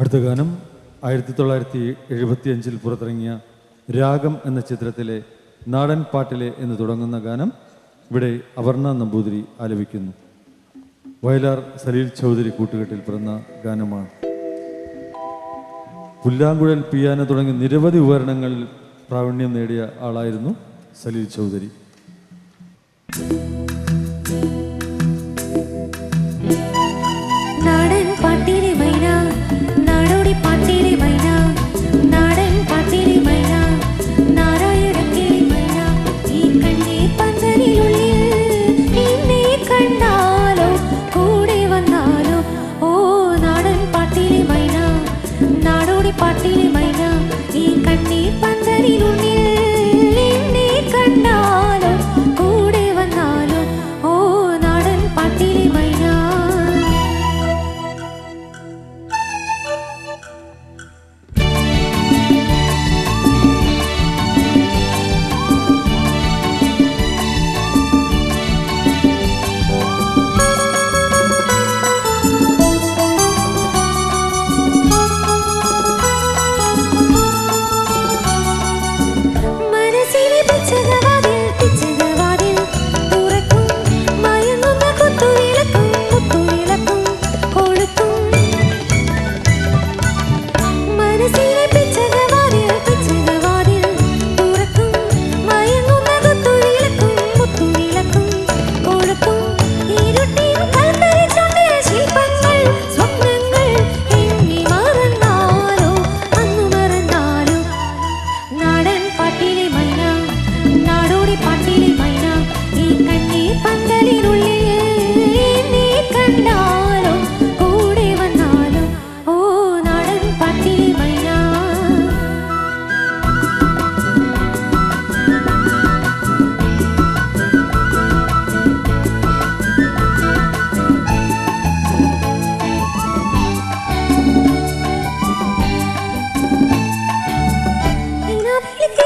അടുത്ത ഗാനം ആയിരത്തി തൊള്ളായിരത്തി എഴുപത്തി അഞ്ചിൽ പുറത്തിറങ്ങിയ രാഗം എന്ന ചിത്രത്തിലെ നാടൻ പാട്ടിലെ എന്ന് തുടങ്ങുന്ന ഗാനം ഇവിടെ അപർണ നമ്പൂതിരി ആലപിക്കുന്നു. വയലാർ സലീൽ ചൗധരി കൂട്ടുകെട്ടിൽ പിറന്ന ഗാനമാണ്. പുല്ലാങ്കുഴൽ പിയാനോ തുടങ്ങി നിരവധി ഉപകരണങ്ങളിൽ പ്രാവീണ്യം നേടിയ ആളായിരുന്നു സലീൽ ചൗധരി.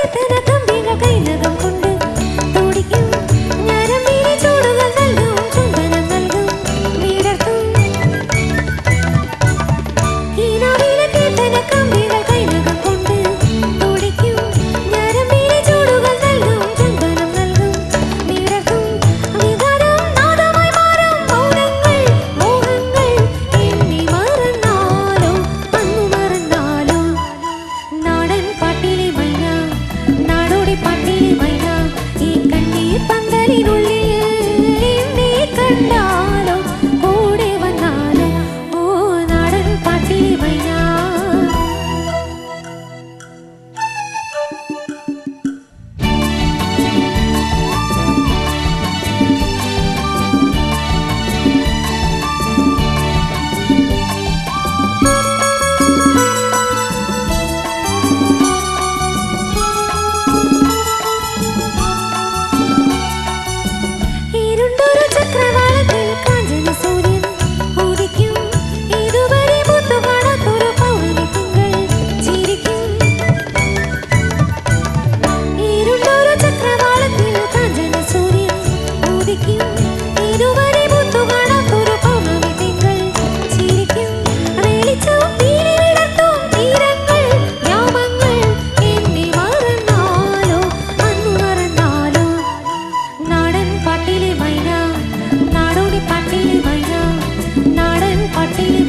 தர தம்பிங்க கை நகம் கொண்டு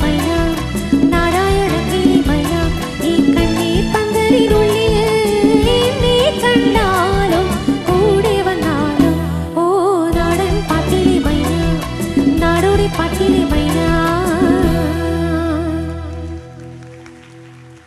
my